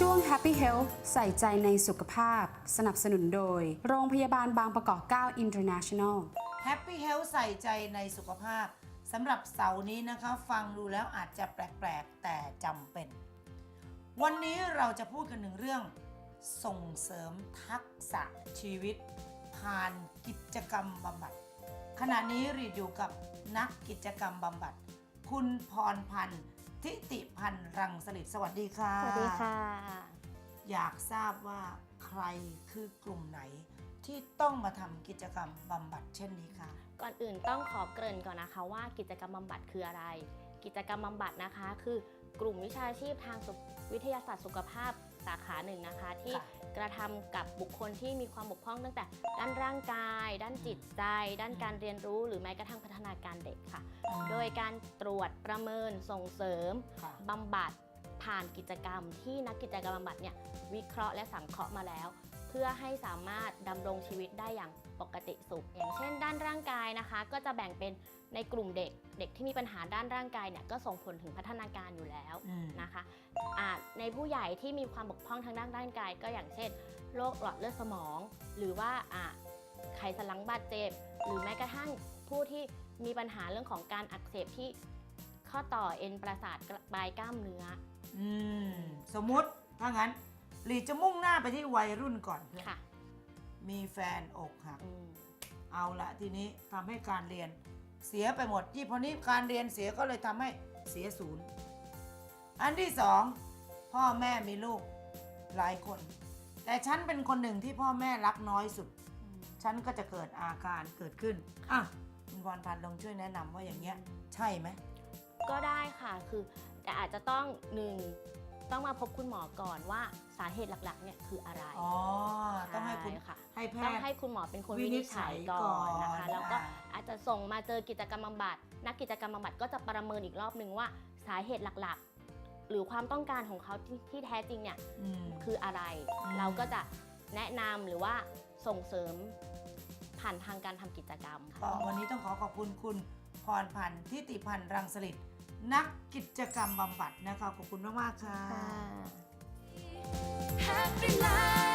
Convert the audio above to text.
ช่วง Happy Health ใส่ใจในสุขภาพ สนับสนุนโดย โรงพยาบาลบางประกอบ 9 International Happy Health ใส่ใจในสุขภาพสำหรับเสาร์นี้นะคะ ฟังดูแล้วอาจจะแปลก ๆ แต่จำเป็น วันนี้เราจะพูดกันหนึ่งเรื่อง ส่งเสริมทักษะชีวิต ผ่านกิจกรรมบำบัด ขณะนี้รีดอยู่กับนักกิจกรรมบำบัด คุณพรพันธ์ ทิติพันธ์รังสลิดสวัสดีค่ะ สวัสดีค่ะ อยากทราบว่าใครคือกลุ่มไหนที่ต้องมาทำกิจกรรมบำบัดเช่นนี้คะก่อนอื่นต้องขอเกริ่นก่อนนะคะว่ากิจกรรมบำบัดคืออะไร กิจกรรมบำบัดนะคะ คือกลุ่มวิชาชีพทางสุขวิทยาศาสตร์สุขภาพ สาขาหนึ่งนะคะ ที่ค่ะกระทำกับบุคคลที่มีความบกพร่องตั้งแต่ ด้านร่างกาย ด้านจิตใจ ด้านการเรียนรู้ หรือแม้กระทั่งพัฒนาการเด็กค่ะ โดยการตรวจประเมินส่งเสริมค่ะบำบัดผ่านกิจกรรมที่นักกิจกรรมบำบัดเนี่ยวิเคราะห์และสังเคราะห์มาแล้ว เพื่อให้สามารถดำรงชีวิตได้อย่างปกติสุข อย่างเช่น ด้านร่างกายนะคะ ก็จะแบ่งเป็นในกลุ่มเด็ก เด็กที่มีปัญหาด้านร่างกายเนี่ยก็ส่งผลถึงพัฒนาการอยู่แล้วอืมนะคะอ่า ในผู้ใหญ่ที่มีความบกพร่องทางด้านร่างกาย ก็อย่างเช่นโรคหลอดเลือดสมอง หรือว่าอ่าไขสันหลังบาดเจ็บ หรือแม้กระทั่งผู้ที่มีปัญหาเรื่องของการอักเสบที่ข้อต่อเอ็นประสาทปลายกล้ามเนื้อ อืม สมมุติถ้างั้นลีจะมุ่งหน้าไปที่วัยรุ่นก่อนเพื่อนค่ะมีแฟนอกหักอืมเอาละทีนี้ทำให้การเรียนเสียไปหมดที่พอนี้การเรียนเสียก็เลยทำให้เสียศูนย์ อันที่สอง พ่อแม่มีลูกหลายคน แต่ฉันเป็นคนหนึ่งที่พ่อแม่รักน้อยสุด ฉันก็จะเกิดอาการเกิดขึ้นอะคุณพรพันธ์ลองช่วยแนะนำว่าอย่างเงี้ย ใช่ไหม ก็ได้ค่ะคือแต่อาจจะต้องหนึ่งต้องมาพบคุณหมอก่อนว่าสาเหตุหลักๆเนี่ยคืออะไรอ๋อ ต้องให้คุณ ช่ค่ะให้แพต้องทย์ ให้คุณหมอเป็นคนวิวินินิจจฉัฉัยยก่อนก่อนนะคะแล้วก็อ่า อาจจะส่งมาเจอกิจกรรมบำบัดนักกิจกรรมบำบัดก็จะประเมินอีกรอบหนึ่งว่าสาเหตุหลักๆ หรือความต้องการของเขาที่ที่แท้จริงเนี่ยอืมคืออะไรอืมเราก็จะแนะนำหรือว่าส่งเสริมผ่านทางการทำกิจกรรมค่ะ ก็วันนี้ต้องขอขอบคุณคุณพรพันธ์ทิติพันธ์รังสลิดนักกิจกรรมบำบัดนะคะ ขอบคุณมาก ๆ ค่ะ Happy Life กับคุณรี